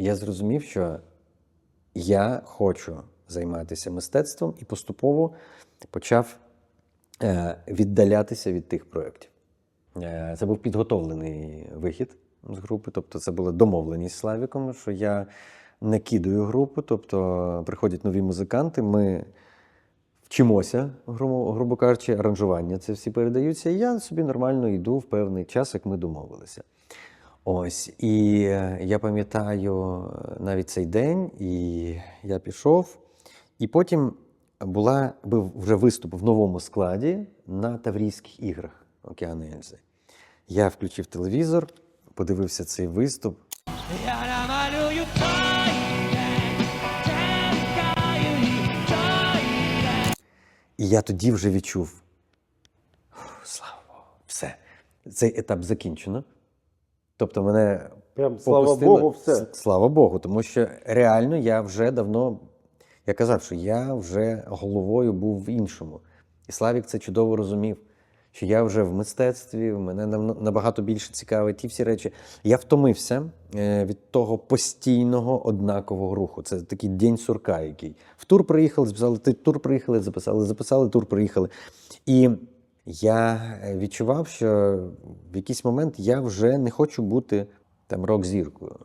Я зрозумів, що я хочу займатися мистецтвом і поступово почав е, віддалятися від тих проєктів. Е, Це був підготовлений вихід з групи, тобто це була домовленість з Славіком, що я не кидаю групу, тобто приходять нові музиканти, ми вчимося, грубо кажучи, аранжування це всі передаються, і я собі нормально йду в певний час, як ми домовилися. Ось, і е, я пам'ятаю е, навіть цей день, і я пішов, і потім була, був вже виступ в новому складі на Таврійських іграх Океани Ельзи. Я включив телевізор, подивився цей виступ. Я намалюю. І я тоді вже відчув: слава Богу, все, цей етап закінчено. Тобто мене Прям слава. Богу, все. Слава Богу, тому що реально я вже давно. Я казав, що я вже головою був в іншому. І Славік це чудово розумів, що я вже в мистецтві, мене набагато більше цікавить ті всі речі. Я втомився е, від того постійного однакового руху. Це такий день сурка, який в тур приїхали, записали, тур приїхали, записали, записали, тур приїхали. І я е, відчував, що в якийсь момент я вже не хочу бути там рок-зіркою.